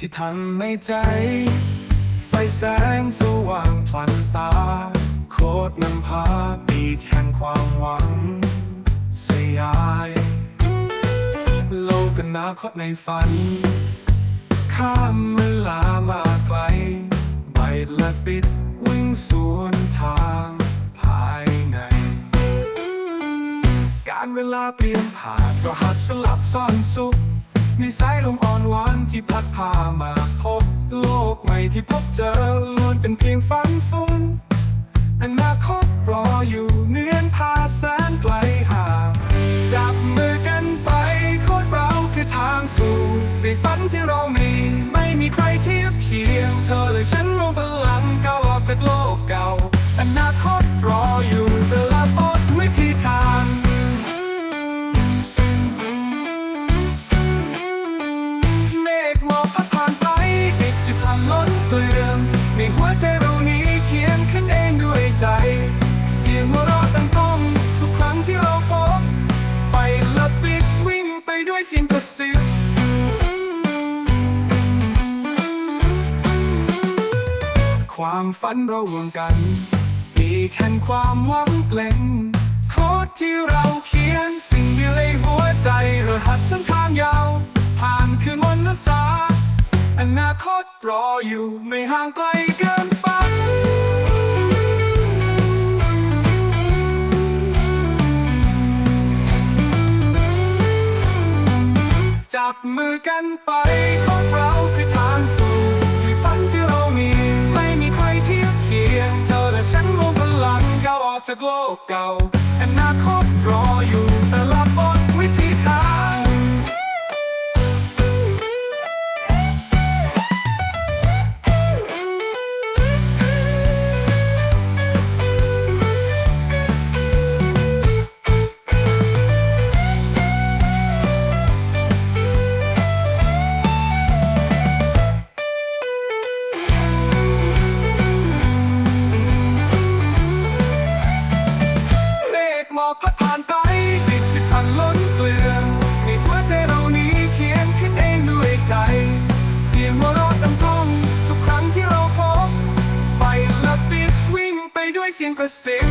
ที่ทำในใจ ไฟแสงสว่างพลันตา โคตรนำพาปีกแห่งความหวัง สยาย โลกนาคตในฝัน ข้ามเวลามาไกลใบและปิดวิ่งสวนทางภายใน การเวลาเปลี่ยนผ่านรหัสสลับซ่อนสุข ในสายลมอ่อนหวานที่พัดพามาพบโลกใหม่ที่พบเจอล้วนเป็นเพียงฝันฟุ้งอนาคตรออยู่เนื่อนพาแสนไกลห่างจับมือกันไปโคตรเราคือทางสู่ในฝันที่เรามี ไม่มีใครเทียบเคียงเธอและฉันรวมพลังก้าวออกจากโลกเก่าอนาคต ทันล้นเกลืองในหัวใจเรานี้เขียนขึ้นเองด้วยใจ เสียงหัวเราะดังก้องทุกครั้งที่เราพบ ไปและปิดวิ่งไปด้วยเสียงกระซิบความฝันเรารวมกันปีแห่ความหวังเกล่งโคดที่เราเขียนสิ่งเดียวใน อนาคตรออยู่ไม่ห่างไกลเกินฝันจับมือกันไปของเราคือทางสู่ด้วยฝันที่เรามี ไม่มีใครเทียบเคียง เธอและฉันรวมพลังก้าวออกจากโลกเก่า ผ่านไปติดจะทันล้นเกลื่อนในหัวใจเรานี้เขียนขึ้นเองด้วยใจ เสียงหัวเราะดังก้องทุกครั้งที่เราพบ ไปและปิดวิ่งไปด้วยเสียงกระซิบ